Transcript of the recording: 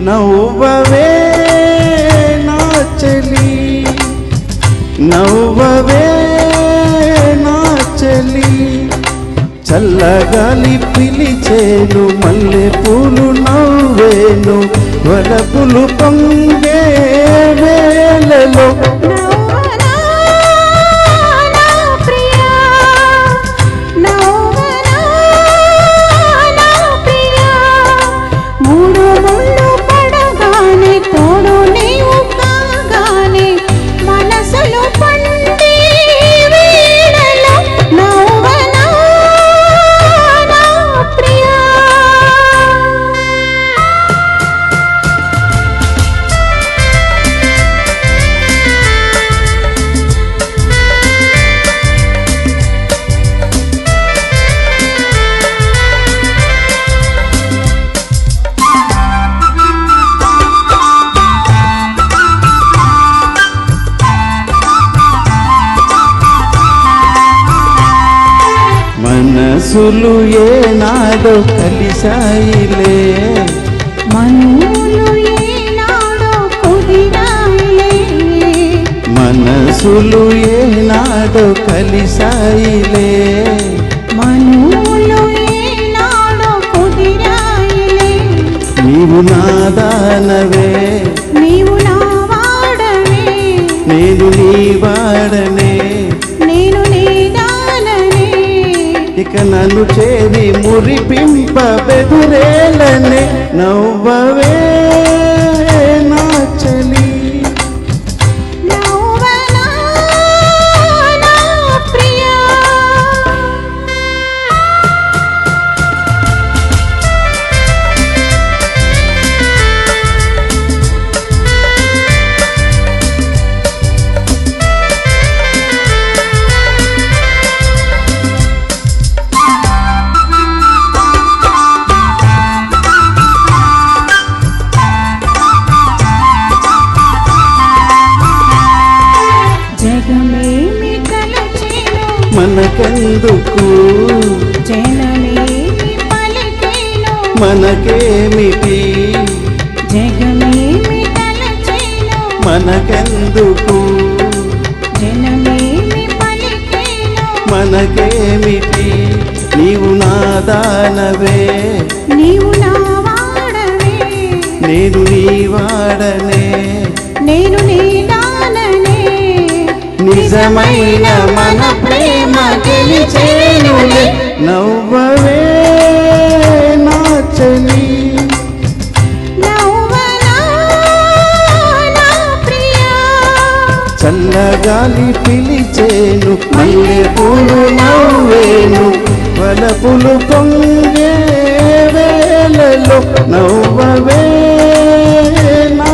నవ్వవే నా చెలి నవ్వవే నా చెలి. చల్లగాలి పిలిచేను మల్లె పూలు నవ్వేను వలపులు పొంగ మనసులు ఏనాడో కుదిరాయిలే. మనసులు ఏనాడో కలిసాయిలే ఇక నన్ను చేరి మురిపింప బెదురేలనే నవ్వవే. మనకెందుకు? మనకేమిటి? మనకెందుకు? మనకేమిటి? నీవు నాదానవే నీవు నా వాడవే. నేను నీ వాడనే. నేను నీ దాననే. నిజమైన గెలిచేనులే నవ్వవే నా చలి. నవ్వనా నా ప్రియా? చల్లగాలి పిలిచేను మల్లె పూలు నవ్వేను వలపులు పొంగే వేళలో నవ్వవే నా